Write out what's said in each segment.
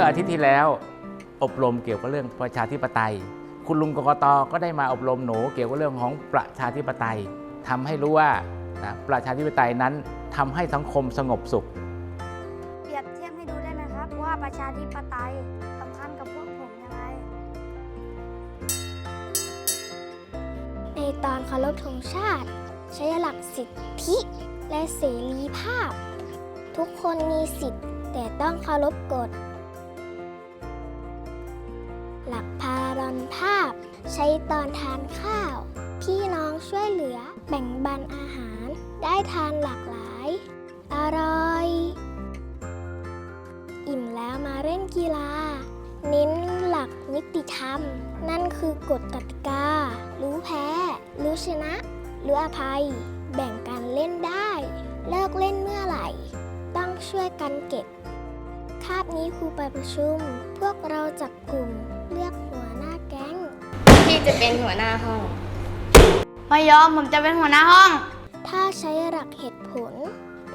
มื่ออาทิตย์ที่แล้ว อบรมเกี่ยวกับเรื่องประชาธิปไตย คุณลุงกกตก็ได้มาอบรมหนูเกี่ยวกับเรื่องของประชาธิปไตยทำให้รู้ว่านะประชาธิปไตยนั้นทำให้สังคมสงบสุข เปรียบเทียบให้ดูได้ไหมครับ ว่าประชาธิปไตยสำคัญกับพวกผมยังไงในตอนเคารพธงชาติ ใช้หลักสิทธิและเสรีภาพ ทุกคนมีสิทธิ์แต่ต้องเคารพกฎ อนภาพ ใช้ตอนทานข้าว พี่น้องช่วยเหลือแบ่งปันอาหาร ได้ทานหลากหลาย อร่อย อิ่มแล้วมาเล่นกีฬา เน้นหลักนิติธรรม นั่นคือกฎกติกา รู้แพ้ รู้ชนะ รู้อภัย แบ่งกันเล่นได้ เลิกเล่นเมื่อไหร่ ต้องช่วยกันเก็บคาบนี้ครูไปประชุม พวกเราจับกลุ่ม จะเป็นหัวหน้าห้อง ไม่ยอมผมจะเป็นหัวหน้าห้อง ถ้าใช้หลักเหตุผล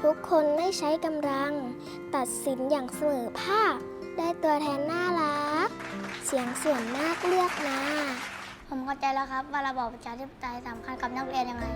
ทุกคนไม่ใช้กำลัง ตัดสินอย่างเสมอภาค ได้ตัวแทนน่ารัก เสียงส่วนมากเลือกมาผมเข้าใจแล้วครับว่าระบอบประชาธิปไตยสำคัญกับนักเรียนยังไง